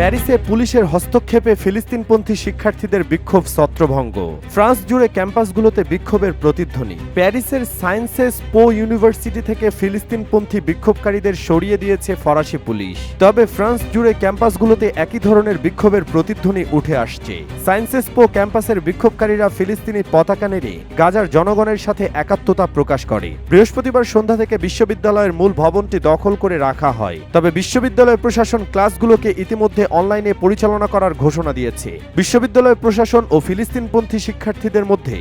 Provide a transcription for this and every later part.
প্যারিসে পুলিশের হস্তক্ষেপে ফিলিস্তিনপন্থী শিক্ষার্থীদের বিক্ষোভ ছত্রভঙ্গ। ফ্রান্স জুড়ে ক্যাম্পাসগুলোতে বিক্ষোভের প্রতিধ্বনি। প্যারিসের সায়েন্সেস পো ইউনিভার্সিটি থেকে ফিলিস্তিনপন্থী বিক্ষোভকারীদের সরিয়ে দিয়েছে ফরাসি পুলিশ। তবে ফ্রান্স জুড়ে ক্যাম্পাসগুলোতে একই ধরনের বিক্ষোভের প্রতিধ্বনি উঠে আসছে। সায়েন্সেস পো ক্যাম্পাসের বিক্ষোভকারীরা ফিলিস্তিনি পতাকা নেড়ে গাজার জনগণের সাথে একাত্মতা প্রকাশ করে। বৃহস্পতিবার সন্ধ্যা থেকে বিশ্ববিদ্যালয়ের মূল ভবনটি দখল করে রাখা হয়। তবে বিশ্ববিদ্যালয় প্রশাসন ক্লাসগুলোকে ইতিমধ্যে অনলাইনে পরিচালনা করার ঘোষণা দিয়েছে। বিশ্ববিদ্যালয় প্রশাসন ও ফিলিস্তিনপন্থী শিক্ষার্থীদের মধ্যে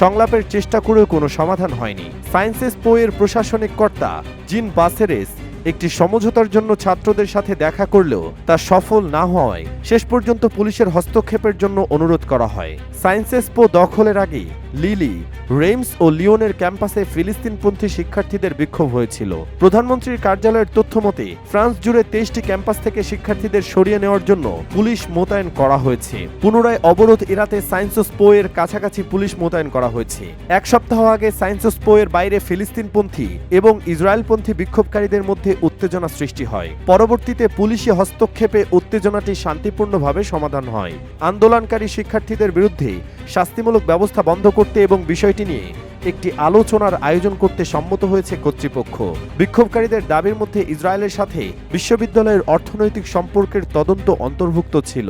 সংলাপের চেষ্টা করেও কোনো সমাধান হয়নি। সায়েন্সেস পোয়ের প্রশাসনিক কর্তা জিন বাসেরেস একটি সমঝোতার জন্য ছাত্রদের সাথে দেখা করলেও তা সফল না হওয়ায় শেষ পর্যন্ত পুলিশের হস্তক্ষেপের জন্য অনুরোধ করা হয়। সায়েন্সেসপো দখলের আগেই লিলি, রেমস ও লিওনের ক্যাম্পাসে ফিলিস্তিনপন্থী শিক্ষার্থীদের বিক্ষোভ হয়েছিল। প্রধানমন্ত্রীর কার্যালয়ের তথ্য মতে, ফ্রান্স জুড়ে তেইশটি ক্যাম্পাস থেকে শিক্ষার্থীদের সরিয়ে নেওয়ার জন্য পুলিশ মোতায়েন করা হয়েছে। পুনরায় অবরোধ এড়াতে সায়েন্সোস্পো এর কাছাকাছি পুলিশ মোতায়েন করা হয়েছে। এক সপ্তাহ আগে সায়েন্সোস্পো এর বাইরে ফিলিস্তিনপন্থী এবং ইসরায়েলপন্থী বিক্ষোভকারীদের মধ্যে উত্তেজনা সৃষ্টি হয়। পরবর্তীতে পুলিশি হস্তক্ষেপে উত্তেজনাটি শান্তিপূর্ণভাবে সমাধান হয়। আন্দোলনকারী শিক্ষার্থীদের বিরুদ্ধে শাস্তিমূলক ব্যবস্থা বন্ধ করতে এবং বিষয়টি নিয়ে একটি আলোচনার আয়োজন করতে সম্মত হয়েছে কর্তৃপক্ষ। বিক্ষোভকারীদের দাবির মধ্যে ইসরায়েলের সাথে বিশ্ববিদ্যালয়ের অর্থনৈতিক সম্পর্কের তদন্ত অন্তর্ভুক্ত ছিল।